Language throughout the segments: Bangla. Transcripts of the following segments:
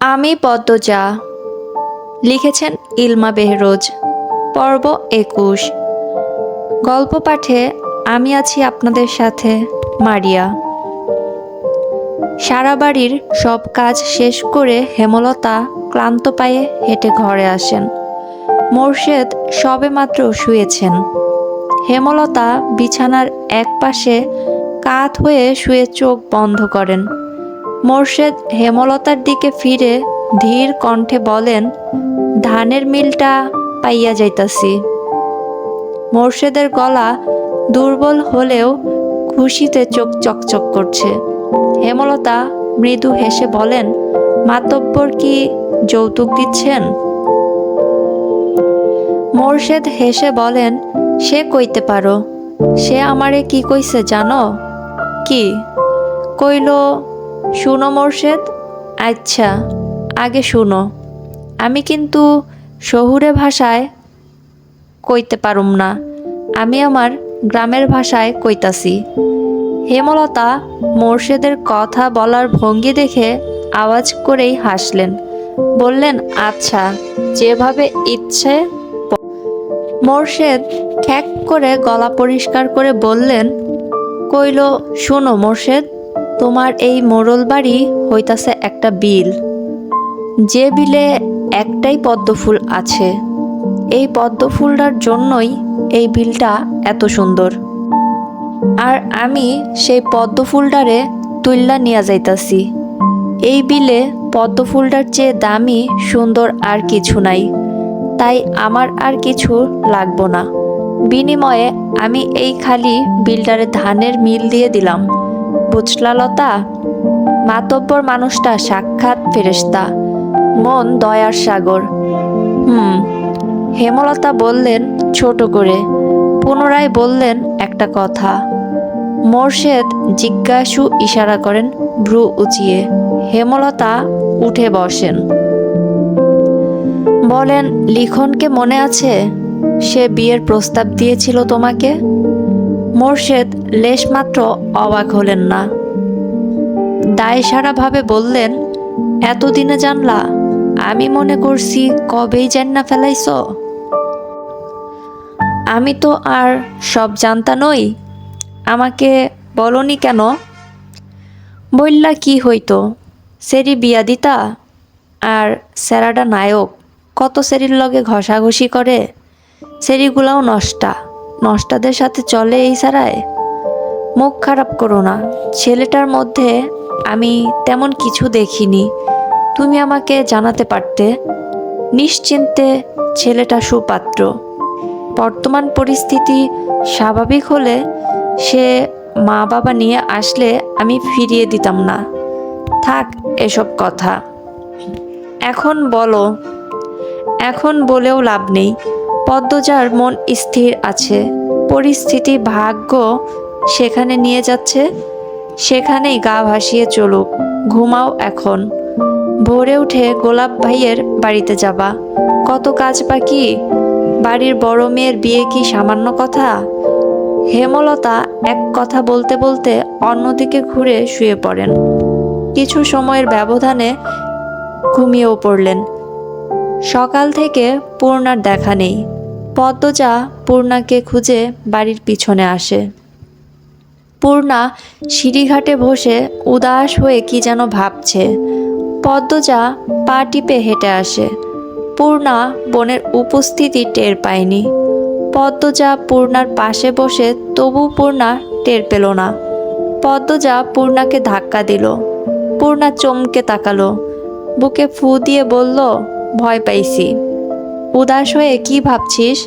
আমি পদ্মজা। লিখেছেন ইলমা বেহরোজ, পর্ব একুশ। গল্প পাঠে আমি আছি আপনাদের সাথে, মারিয়া। সারা বাড়ির সব কাজ শেষ করে হেমলতা ক্লান্ত পায়ে হেঁটে ঘরে আসেন। মোর্শেদ সবেমাত্র শুয়েছেন। হেমলতা বিছানার এক পাশে কাত হয়ে শুয়ে চোখ বন্ধ করেন। মোর্শেদ হেমলতার দিকে ফিরে ধীর কণ্ঠে বলেন, ধানের মিলটা পাইয়া যাইতাছি। মোর্শেদের গলা দুর্বল হলেও খুশিতে চোখ চকচক করছে। হেমলতা মৃদু হেসে বলেন, মাতব্বর কি যৌতুক দিচ্ছেন? মোর্শেদ হেসে বলেন, সে কইতে পারো। সে আমারে কি কইছে জানো? কি? কইল শুনো মোর্শেদ। আচ্ছা আগে শুনো। আমি কিন্তু শহুরে ভাষায় কইতে পারুম না। আমি আমার গ্রামের ভাষায় কইতাছি। হেমলতা মোর্শেদের কথা বলার ভঙ্গি দেখে আওয়াজ করেই হাসলেন। বললেন আচ্ছা যেভাবে ইচ্ছে মোর্শেদ খ্যাক করে গলা পরিষ্কার করে বললেন, কইল, শোনো মোর্শেদ তোমার এই মোরল বাড়ি হইতাছে একটা বিল। যে বিলে একটাই পদ্মফুল আছে। এই পদ্মফুলটার জন্যই এই বিলটা এত সুন্দর। আর আমি সেই পদ্মফুলটারে তুল্লা নিয়ে যাইতাছি। এই বিলে পদ্মফুলটার চেয়ে দামি, সুন্দর আর কিছু নাই। তাই আমার আর কিছু লাগবো না। বিনিময়ে আমি এই খালি বিলটারে ধানের মিল দিয়ে দিলাম। বুঝলা লতা মাতব্বর মানুষটা সাক্ষাৎ ফেরেস্তা মন দয়ার সাগর। হুম, হেমলতা বললেন, ছোট করে। পুনরায় বললেন একটা কথা। মোর্শেদ জিজ্ঞাসু ইশারা করেন, ভ্রু উঁচিয়ে। হেমলতা উঠে বসেন। বলেন, লিখনকে মনে আছে? সে বিয়ের প্রস্তাব দিয়েছিল তোমাকে? মোর্শেদ লেশমাত্র অবাক হলেন না। দায়সারাভাবে বললেন, এতদিনে জানলা, আমি মনে করছি কবেই জান না ফেলাইছ? আমি তো আর সব জানতা নই, আমাকে বলনি কেন? বললা কি হইতো, সেরি বিয়া দিতা, আর স্যারাডা নায়ক কত সেরির লগে ঘষাঘষি করে, সেরিগুলাও নষ্টা। নষ্টাদের সাথে চলে এই সারায়? মুখ খারাপ করো না। ছেলেটার মধ্যে আমি তেমন কিছু দেখিনি। তুমি আমাকে জানাতে পারতে? নিশ্চিন্তে ছেলেটা সুপাত্র। বর্তমান পরিস্থিতি স্বাভাবিক হলে সে মা বাবা নিয়ে আসলে আমি ফিরিয়ে দিতাম না। থাক এসব কথা। এখন বলো। এখন বলেও লাভ নেই। পদ্মজার মন স্থির আছে। পরিস্থিতি ভাগ্য সেখানে নিয়ে যাচ্ছে। সেখানেই গা ভাসিয়ে চলুক। ঘুমাও এখন। ভোরে উঠে গোলাপ ভাইয়ের বাড়িতে যাবা। কত কাজ বা বাকি? বাড়ির বড় মেয়ের বিয়ে কি সামান্য কথা? হেমলতা এক কথা বলতে বলতে অন্যদিকে ঘুরে শুয়ে পড়েন। কিছু সময়ের ব্যবধানে ঘুমিয়েও পড়লেন। সকাল থেকে পূর্ণার দেখা নেই। পদ্মজা পূর্ণাকে খুঁজে বাড়ির পিছনে আসে। পূর্ণা সিঁড়িঘাটে বসে উদাস হয়ে কি যেন ভাবছে। পদ্মজা পা টিপে হেঁটে আসে। পূর্ণা বোনের উপস্থিতি টের পায়নি। পদ্মজা পূর্ণার পাশে বসে তবু পূর্ণা টের পেল না। পদ্মজা পূর্ণাকে ধাক্কা দিল। পূর্ণা চমকে তাকালো। বুকে ফু দিয়ে বলল, ভয় পাইছি। উদাস হয়ে কি ভাবছিস?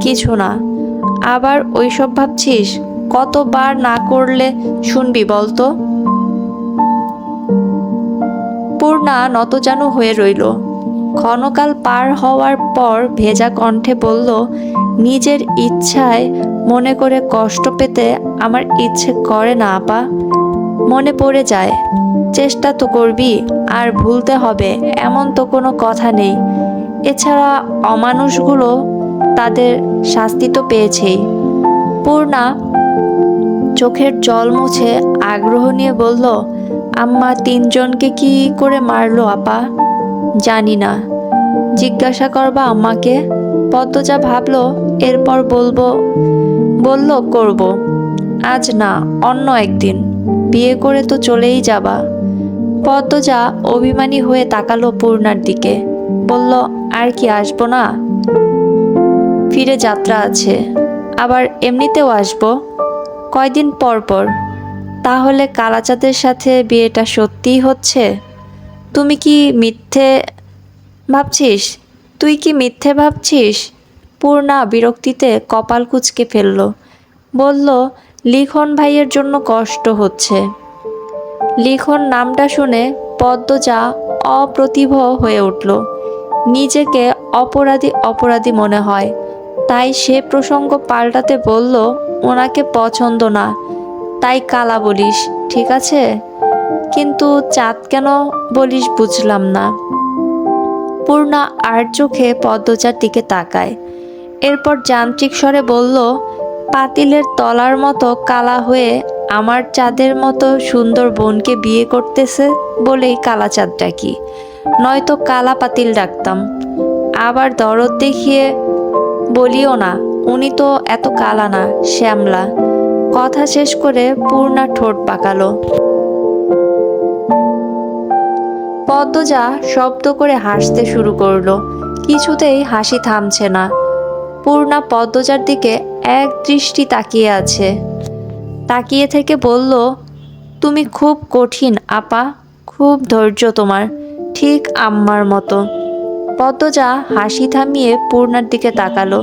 কিছু না। আবার ওইসব ভাবছিস? কতবার না করলে শুনবি বলতো? পূর্ণা নতজানু হয়ে রইল। ক্ষণকাল পার হওয়ার পর ভেজা কণ্ঠে বলল, নিজের ইচ্ছায় মনে করে কষ্ট পেতে আমার ইচ্ছে করে না, আপা। মনে পড়ে যায়। চেষ্টা তো করবি, আর ভুলতে হবে, এমন তো কোনো কথা নেই। এছাড়া অমানুষগুলো তাদের শাস্তি তো পেয়েছেই। পূর্ণা চোখের জল মুছে আগ্রহ নিয়ে বলল, আম্মা, তিনজনকে কি করে মারলো, আপা? জানি না। জিজ্ঞাসা করবা আম্মাকে। পদ্মজা ভাবলো, এরপর বলব, বলল করব। আজ না, অন্য একদিন। বিয়ে করে তো চলেই যাবা। পদ্মজা অভিমানী হয়ে তাকালো পূর্ণার দিকে। বলল, আর কি আসব না? ফিরে যাত্রা আছে, আবার এমনিতেও আসব। কয়দিন পর পর। তাহলে কালাচাঁদের সাথে বিয়েটা সত্যিই হচ্ছে? তুমি কি মিথ্যে ভাবছিস? তুই কি মিথ্যে ভাবছিস? পূর্ণা বিরক্তিতে কপাল কুচকে ফেলল। বলল, লিখন ভাইয়ের জন্য কষ্ট হচ্ছে। লিখন নামটা শুনে পদ্মজা অপ্রতিভ হয়ে উঠল। নিজেকে অপরাধী অপরাধী মনে হয়। তাই সে প্রসঙ্গ পাল্টাতে বলল, ওনাকে পছন্দ না। তাই কালা বলিস, ঠিক আছে? কিন্তু চাঁদ কেন বলিস বুঝলাম না। পূর্ণা আর চোখে পদ্মচার দিকে তাকায়। এরপর যান্ত্রিক স্বরে বলল, পাতিলের তলার মতো কালা হয়ে আমার চাঁদের মতো সুন্দর বোনকে বিয়ে করতেছে বলেই কালা চাঁদ ডাকি নয়তো কালা পাতিল ডাকতাম। আবার দরদ দেখিয়ে বলিও না, উনি তো এত কালা না শ্যামলা। কথা শেষ করে পূর্ণা ঠোঁট পাকালো। পদ্মজা শব্দ করে হাসতে শুরু করল। কিছুতেই হাসি থামছে না। পূর্ণা পদ্মজার দিকে এক দৃষ্টি তাকিয়ে আছে। তাকিয়ে থেকে বলল, তুমি খুব কঠিন, আপা। খুব ধৈর্য তোমার। ঠিক আম্মার মতো। পদ্মজা হাসি থামিয়ে পূর্ণার দিকে তাকালো।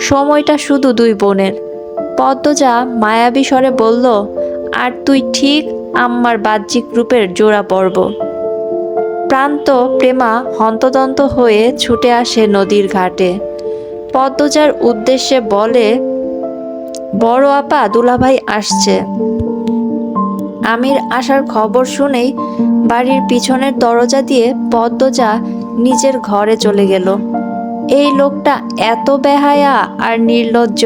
সময়টা শুধু দুই বোনের। পদ্মজা মায়াবী স্বরে বলল, আর তুই ঠিক আম্মার বাহ্যিক রূপের জোড়া পর্ব। প্রান্ত প্রেমা হন্তদন্ত হয়ে ছুটে আসে নদীর ঘাটে। পদ্মজার উদ্দেশ্যে বলে, বড় আপা দুলাভাই আসছে। আমির আসার খবর শুনেই বাড়ির পিছনের দরজা দিয়ে পদ্মজা নিজের ঘরে চলে গেল। এই লোকটা এত বেহায়া আর নির্লজ্জ।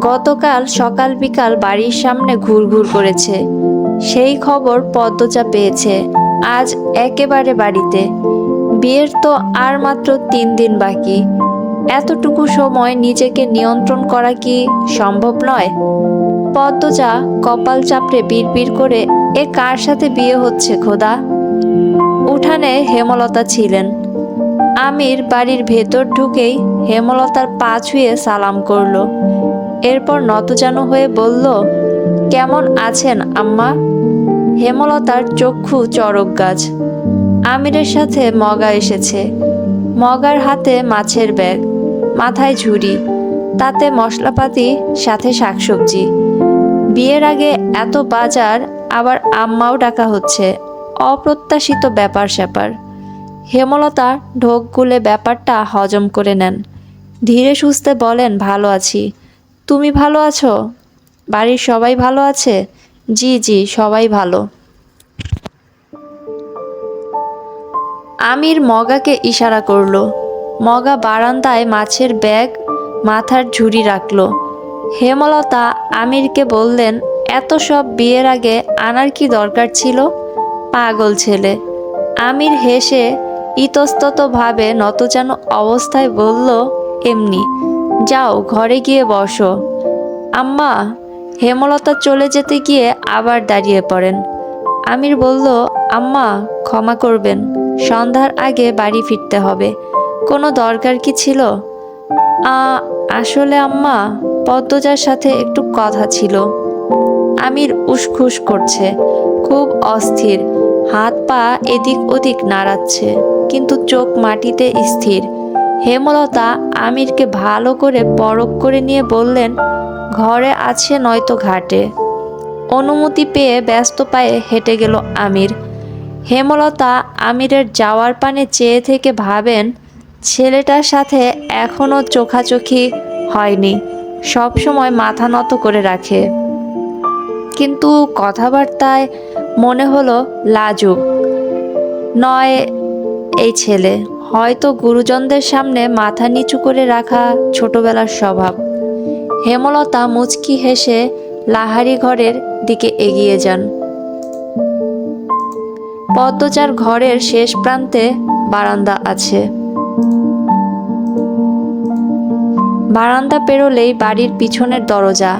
গতকাল সকাল বিকাল বাড়ির সামনে ঘুরঘুর করেছে। সেই খবর পদ্মজা পেয়েছে আজ একেবারে বাড়িতে। বিয়ের তো আর মাত্র তিন দিন বাকি। এতটুকু সময় নিজেকে নিয়ন্ত্রণ করা কি সম্ভব নয়? পদ্মজা কপাল চাপড়ে বিড়বিড় করে, এ কার সাথে বিয়ে হচ্ছে খোদা? উঠানে হেমলতা ছিলেন। আমির বাড়ির ভেতর ঢুকেই হেমলতার পা ছুঁয়ে সালাম করল। এরপর নতজানু হয়ে বলল, কেমন আছেন আম্মা? হেমলতার চক্ষু চড়ক গাছ। আমিরের সাথে মগা এসেছে। মগার হাতে মাছের ব্যাগ। মাথায় ঝুড়ি, তাতে মশলাপাতি, সাথে শাকসবজি। বিয়ের আগে এত বাজার, আবার আম্মাও ডাকা হচ্ছে। অপ্রত্যাশিত ব্যাপার স্যাপার। হেমলতা ঢোক গুলে ব্যাপারটা হজম করে নেন। ধীরে সুস্থে বলেন, ভালো আছি। তুমি ভালো আছো? বাড়ির সবাই ভালো আছে? জি জি, সবাই ভালো। আমির মগাকে ইশারা করল। মগা বারান্দায় মাছের ব্যাগ মাথার ঝুড়ি রাখল। হেমলতা আমিরকে বললেন, এত সব বিয়ের আগে আনার কি দরকার ছিল? পাগল ছেলে। আমির হেসে ইতস্ততভাবে নতজানো অবস্থায় বলল, এমনি, যাও ঘরে গিয়ে বসো। আম্মা, হেমলতা চলে যেতে গিয়ে আবার দাঁড়িয়ে পড়েন। আমির বলল, আম্মা, ক্ষমা করবেন, সন্ধ্যার আগে বাড়ি ফিরতে হবে। কোনো দরকার কি ছিল? আসলে আম্মা, পদ্মজার সাথে একটু কথা ছিল। আমির উসখুস করছে, খুব অস্থির। হাত পা এদিক ওদিক নাড়াচ্ছে, কিন্তু চোখ মাটিতে স্থির। হেমলতা আমিরকে ভালো করে পরখ করে নিয়ে বললেন, ঘরে আছে নয়তো ঘাটে। অনুমতি পেয়ে ব্যস্ত পায়ে হেঁটে গেল আমির। হেমলতা আমিরের যাওয়ার পানে চেয়ে থেকে ভাবেন ছেলেটার সাথে এখনও চোখাচোখি হয়নি, সব সময় মাথা নত করে রাখে। কিন্তু কথাবার্তায় মনে হলো লাজুক। নয়, এই ছেলে, হয়তো গুরুজনদের সামনে মাথা নিচু করে রাখা ছোটবেলার স্বভাব। হেমলতা মুচকি হেসে লাহারি ঘরের দিকে এগিয়ে যান। পদ্মচার ঘরের শেষ প্রান্তে বারান্দা আছে। বারান্দা পেরোলেই বাড়ির পিছনের দরজা।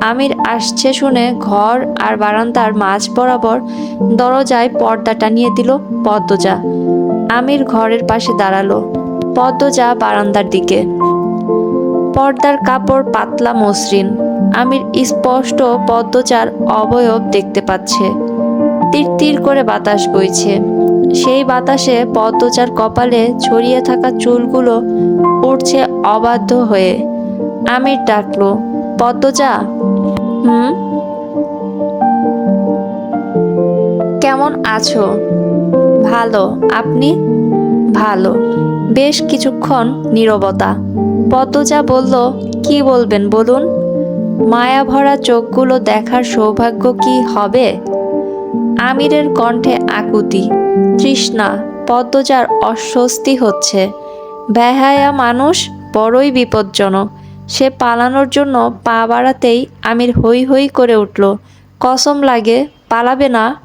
আমির আসছে শুনে ঘর আর বারান্দার মাঝ বরাবর দরজায় পর্দা টানিয়ে দিল পদ্মজা। আমির ঘরের পাশে দাঁড়াল, পদ্মজা বারান্দার দিকে। পর্দার কাপড় পাতলা মসৃণ। আমির স্পষ্ট পদ্মচার অবয়ব দেখতে পাচ্ছে। তীর তীর করে বাতাস বইছে। সেই বাতাসে পদ্মচার কপালে ছড়িয়ে থাকা চুলগুলো উঠছে অবাধ্য হয়ে। আমির ডাকলো পদ্মজা হুম? কেমন আছো? ভালো, আপনি? ভালো, বেশ কিছুক্ষণ নীরবতা। পদ্মজা বলল, কি বলবেন বলুন? মায়া ভরা চোখগুলো দেখার সৌভাগ্য কি হবে? আমিরের কণ্ঠে আকুতি। তৃষ্ণা, পদ্মজার অস্বস্তি হচ্ছে। বেহায়া মানুষ বড়ই বিপজ্জনক। সে পালানোর জন্য পা বাড়াতেই আমির হই হই করে উঠল। কসম লাগে, পালাবে না।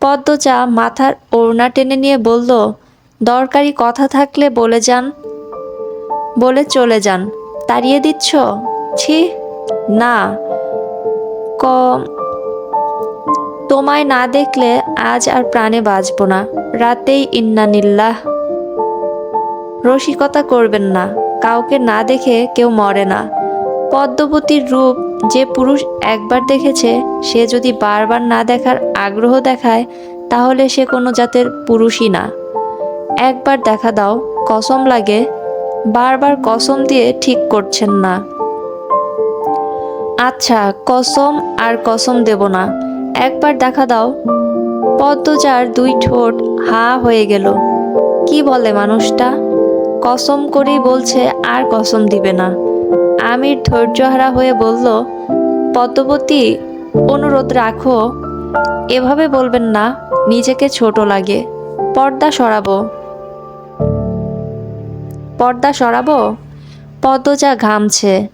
পদ্মজা মাথার ওড়না টেনে নিয়ে বলল, দরকারি কথা থাকলে বলে যান। বলে চলে যান। তাড়িয়ে দিচ্ছ? ছি, না। ক তোমায় না দেখলে আজ আর প্রাণে বাঁচব না। রাতেই ইন্নানিল্লাহ রসিকতা করবেন না। কাউকে না দেখে কেউ মরে না। পদ্মবতীর রূপ যে পুরুষ একবার দেখেছে, সে যদি বারবার না দেখার আগ্রহ দেখায়, তাহলে সে কোনো জাতের পুরুষই না। একবার দেখা দাও, কসম লাগে, বারবার কসম দিয়ে ঠিক করছেন না। আচ্ছা কসম আর কসম দেব না। একবার দেখা দাও। পদ্মজার দুই ঠোঁট হা হয়ে গেল। কি বলে মানুষটা? কসম করেই বলছে, আর কসম দিবে না। আমির ধৈর্যহারা হয়ে বলল, পদ্মবতী, অনুরোধ রাখো। এভাবে বলবেন না, নিজেকে ছোট লাগে। পর্দা সরাবো। পর্দা সরাবো? পদ্মজা ঘামছে।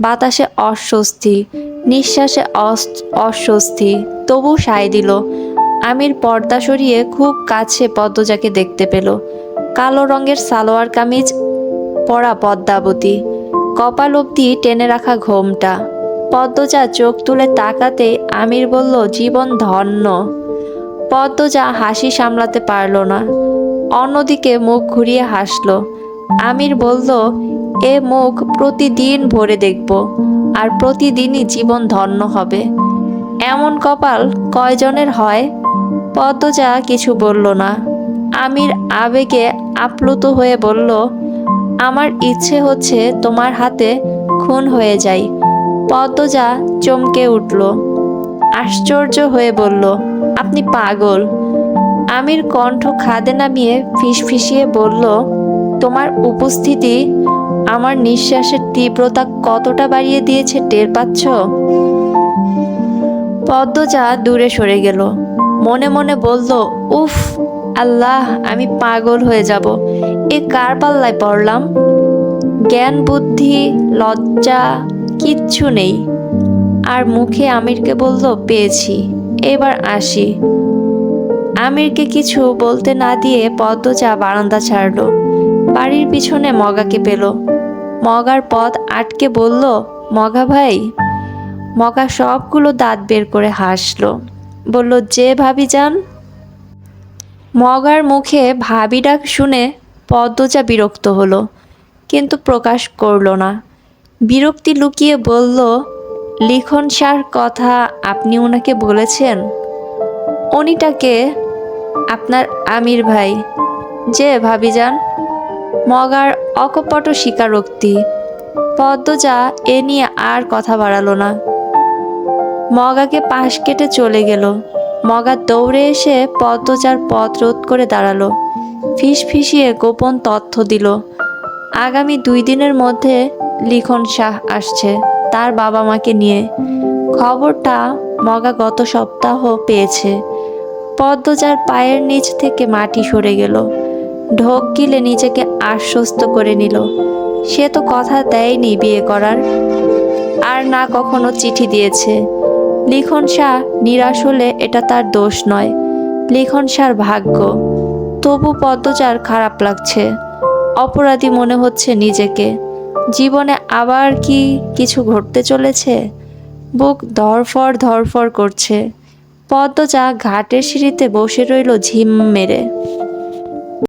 বাতাসে অস্বস্তি, নিঃশ্বাসে অস- অস্বস্তি। তবু সায় দিল। আমির পর্দা সরিয়ে খুব কাছে পদ্মজাকে দেখতে পেল। কালো রঙের সালোয়ার কামিজ, পরা পদ্মাবতী। কপাল অবধি টেনে রাখা ঘোমটা। পদ্মজা চোখ তুলে তাকাতে আমির বলল, জীবন ধন্য। পদ্মজা হাসি সামলাতে পারল না। অন্যদিকে মুখ ঘুরিয়ে হাসল। আমির বলল, এ মুখ প্রতিদিন ভরে দেখব, আর প্রতিদিনই জীবন ধন্য হবে। এমন কপাল কয়জনের হয়? পদ্মজা কিছু বলল না। আমির আবেগে আপ্লুত হয়ে বলল, আমার ইচ্ছে হচ্ছে তোমার হাতে খুন হয়ে যাই। পদ্মজা চমকে উঠল, আশ্চর্য হয়ে বলল, আপনি পাগল। আমির কণ্ঠ খাদে নামিয়ে ফিসফিসিয়ে বলল, তোমার উপস্থিতি আমার নিঃশ্বাসের তীব্রতা কতটা বাড়িয়ে দিয়েছে টের পাচ্ছ? পদ্মজা দূরে সরে গেল। মনে মনে বলল, উফ, আল্লাহ, আমি পাগল হয়ে যাব। এ কার পাল্লায় পড়লাম? জ্ঞান, বুদ্ধি, লজ্জা, কিচ্ছু নেই। আর মুখে আমিরকে বলল, পেয়েছি, এবার আসি। আমিরকে কিছু বলতে না দিয়ে পদ্মজা বারান্দা ছাড়লো। বাড়ির পিছনে মগাকে পেল। মগার পথ আটকে বলল, মগা ভাই মগা সবগুলো দাঁত বের করে হাসল। বলল, যে ভাবি যান। মগার মুখে ভাবি ডাক শুনে পদ্মজা বিরক্ত হলো, কিন্তু প্রকাশ করল না। বিরক্তি লুকিয়ে বলল, লিখন সার কথা আপনি ওনাকে বলেছেন? উনিটাকে আপনার আমির ভাই। যে ভাবি যান। মগার অকপট স্বীকারোক্তি। পদ্মজা এ নিয়ে আর কথা বাড়ালো না। মগাকে পাশ কেটে চলে গেল। মগা দৌড়ে এসে পদ্মজার পথ রোধ করে দাঁড়াল। ফিস ফিসিয়ে গোপন তথ্য দিল। আগামী দুই দিনের মধ্যে লিখন শাহ আসছে তার বাবা মাকে নিয়ে। খবরটা মগা গত সপ্তাহ পেয়েছে। পদ্মজার পায়ের নিচ থেকে মাটি সরে গেল। ঢোক গিলে নিজেকে আশ্বস্ত করে নিল। সে তো কথা দেয়নি বিয়ে করার। আর না কখনো চিঠি দিয়েছে। লিখন শাহ নিরাশ হলে এটা তার দোষ নয়। লিখন সার ভাগ্য। তবু পদ্মচার খারাপ লাগছে। অপরাধী মনে হচ্ছে নিজেকে। জীবনে আবার কি কিছু ঘটতে চলেছে? বুক ধরফর ধরফর করছে। পদ্মজা ঘাটের সিঁড়িতে বসে রইল ঝিম মেরে।